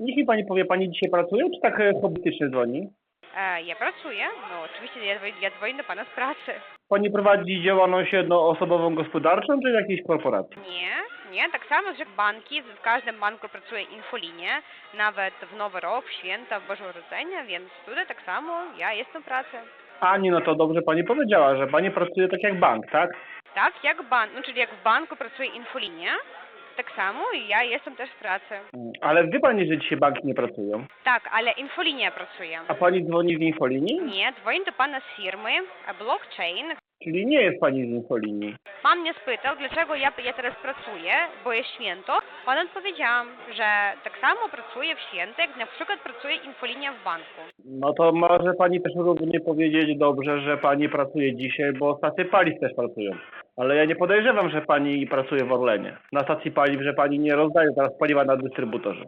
Niech mi pani powie, pani dzisiaj pracuje, czy tak e, hobbystycznie dzwoni? E, ja pracuję, no oczywiście ja, dzwonię- ja dzwonię do pana z pracy. Pani prowadzi działalność jednoosobową gospodarczą, czy jakiejś korporacji? Nie, nie, tak samo jak banki, w każdym banku pracuje infolinie, nawet w Nowy Rok, w święta, w Boże Narodzenie, więc tutaj tak samo ja jestem w pracy. Ani, no to dobrze pani powiedziała, że pani pracuje tak jak bank, tak? Tak, jak bank, no czyli jak w banku pracuje infolinia, tak samo i ja jestem też w pracy. Ale wie pani, że dzisiaj banki nie pracują. Tak, ale infolinia pracuje. A pani dzwoni z infolinii? Nie, dzwonię do pana z firmy e, Blockchain. Czyli nie jest pani z infolinii. Pan mnie spytał, dlaczego ja, ja teraz pracuję, bo jest święto. Pan odpowiedziałam, że tak samo pracuję w święto, jak na przykład pracuje infolinia w banku. No to może pani też równie powiedzieć dobrze, że pani pracuje dzisiaj, bo stacje paliw też pracują. Ale ja nie podejrzewam, że pani pracuje w Orlenie. Na stacji paliw, że pani nie rozdaje teraz paliwa na dystrybutorze.